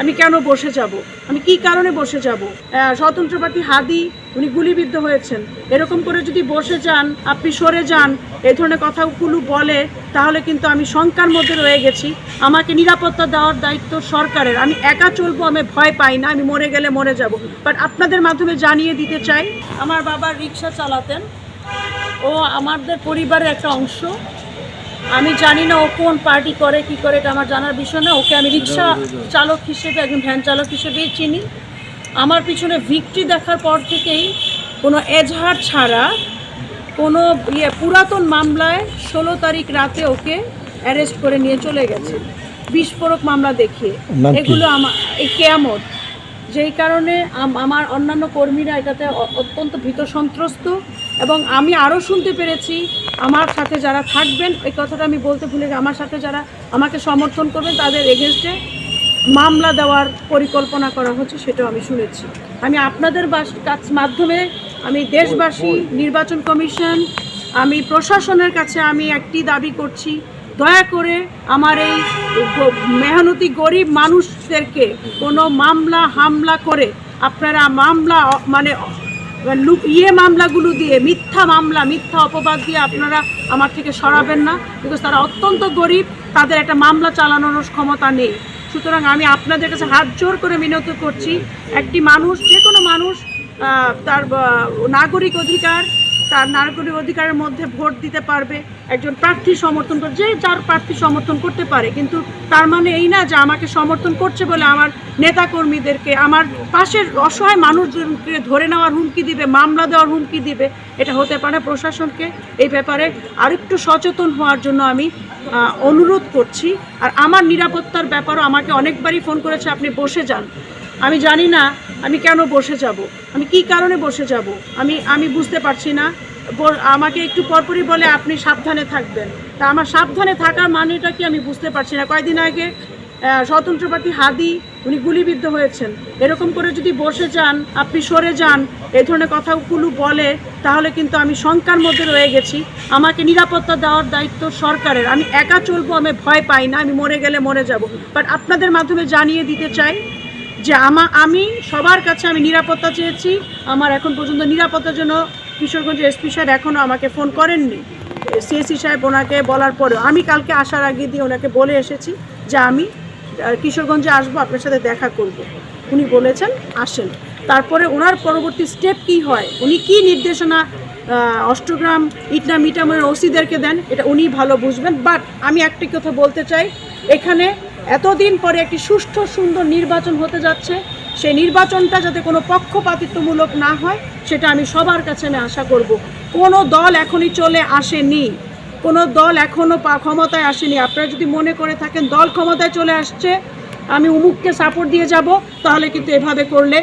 আমি কেন বসে যাব? আমি কি কারণে বসে যাব? স্বতন্ত্র প্রার্থী হাদি, উনি গুলিবিদ্ধ হয়েছেন। এরকম করে যদি বসে যান, আপনি সরে যান এই ধরনের কথাগুলো বলে, তাহলে কিন্তু আমি শঙ্কার মধ্যে রয়ে গেছি। আমাকে নিরাপত্তা দেওয়ার দায়িত্ব সরকারের। আমি একা চলবো, আমি ভয় পাই না, আমি মরে গেলে মরে যাব। বাট আপনাদের মাধ্যমে জানিয়ে দিতে চাই, আমার বাবা রিক্সা চালাতেন। ও আমাদের পরিবারের একটা অংশ। আমি জানি না ও কোন পার্টি করে কি করে এটা আমার জানার বিষয় না। ওকে আমি রিক্সা চালক হিসেবে একজন ভ্যান চালক হিসেবেই চিনি। আমার পিছনে ভিক্টি দেখার পর থেকেই কোনো এজাহার ছাড়া কোনো ইয়ে পুরাতন মামলায় ষোলো তারিখ রাতে ওকে অ্যারেস্ট করে নিয়ে চলে গেছে। বিস্ফোরক মামলা দেখিয়ে। এগুলো আমার এই কেয়ামত। যেই কারণে আম- আমার অন্যান্য কর্মীরা এটাতে অত্যন্ত ভীত সন্ত্রস্ত। এবং আমি আরও শুনতে পেরেছি, আমার সাথে যারা থাকবেন, এই কথাটা আমি বলতে ভুলে আমার সাথে যারা আমাকে সমর্থন করবেন, তাদের এগেনস্টে মামলা দেওয়ার পরিকল্পনা করা হচ্ছে সেটাও আমি শুনেছি। আমি আপনাদের কাছ, মাধ্যমে আমি দেশবাসী, নির্বাচন কমিশন, আমি প্রশাসনের কাছে আমি একটি দাবি করছি, দয়া করে আমার এই মেহনতি গরিব মানুষদেরকে কোনো মামলা, হামলা করে আপনারা মামলা মানে অ- লু- ইয়ে মামলাগুলো দিয়ে, মিথ্যা মামলা, মিথ্যা অপবাদ দিয়ে আপনারা আমার থেকে সরাবেন না বিকজ তারা অত্যন্ত গরিব, তাদের একটা মামলা চালানোর ক্ষমতা নেই। সুতরাং আমি আপনাদের কাছে হাত জোর করে মিনত করছি, একটি মানুষ যে কোনো মানুষ তার নাগরিক অধিকার তার নাগরিক অধিকারের মধ্যে ভোট দিতে পারবে, একজন প্রার্থী সমর্থন করে, যে যার প্রার্থী সমর্থন করতে পারে। কিন্তু তার মানে এই না যে আমাকে সমর্থন করছে বলে আমার নেতাকর্মীদেরকে, আমার পাশের অসহায় মানুষজনকে ধরে নেওয়ার হুমকি দিবে, মামলা দেওয়ার হুমকি দিবে, এটা হতে পারে প্রশাসনকে। এই ব্যাপারে আরেকটু সচেতন হওয়ার জন্য আমি অনুরোধ করছি। আর আমার নিরাপত্তার ব্যাপারও আমাকে অনেকবারই ফোন করেছে, আপনি বসে যান। আমি জানি না আমি কেন বসে যাব। আমি কি কারণে বসে যাব? আমি আমি বুঝতে পারছি না। আমাকে একটু পরপরই বলে আপনি সাবধানে থাকবেন। তা আমার সাবধানে থাকার মানেটা কি আমি বুঝতে পারছি না। কয়েকদিন আগে স্বতন্ত্র প্রার্থী হাদি, উনি গুলিবিদ্ধ হয়েছেন। এরকম করে যদি বসে যান, আপনি সরে যান এই ধরনের কথাগুলো বলে, তাহলে কিন্তু আমি শঙ্কার মধ্যে রয়ে গেছি। আমাকে নিরাপত্তা দেওয়ার দায়িত্ব সরকারের। আমি একা চলবো, আমি ভয় পাই না, আমি মরে গেলে মরে যাব। বাট আপনাদের মাধ্যমে জানিয়ে দিতে চাই যে আমা, আমি সবার কাছে আমি নিরাপত্তা চেয়েছি। আমার এখন পর্যন্ত নিরাপত্তার জন্য কিশোরগঞ্জ এসপি সাহেব এখনও আমাকে ফোন করেননি। সিএসসি সাহেব ওনাকে বলার পরেও আমি কালকে আসার আগে দিয়ে ওনাকে বলে এসেছি যে আমি কিশোরগঞ্জে আসব, আপনার সাথে দেখা করব। উনি বলেছেন, আসেন। তারপরে ওনার পরবর্তী স্টেপ কি হয়? উনি কি নির্দেশনা অষ্টগ্রাম ইটনা মিটামের ওসিদেরকে দেন, এটা উনি ভালো বুঝবেন। বাট আমি একটি কথা বলতে চাই, এখানে এতদিন পরে একটি সুষ্ঠু, সুন্দর নির্বাচন হতে যাচ্ছে। সেই নির্বাচনটা যাতে কোনো পক্ষপাতিত্বমূলক না হয়, সেটা আমি সবার কাছে আমি আশা করব। কোনো দল এখনই চলে আসেনি। কোনো দল এখনও ক্ষমতায় আসেনি। আপনারা যদি মনে করে থাকেন, দল ক্ষমতায় চলে আসছে আমি উমুককে সাপোর্ট দিয়ে যাব, তাহলে কিন্তু এভাবে করলে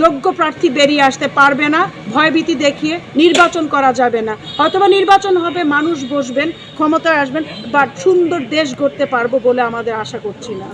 যোগ্য প্রার্থী বেরিয়ে আসতে পারবে না, ভয়ভীতি দেখিয়ে নির্বাচন করা যাবে না। অথবা নির্বাচন হবে, মানুষ বসবেন, ক্ষমতায় আসবেন বাট সুন্দর দেশ গড়তে পারব বলে আমাদের আশা করছি না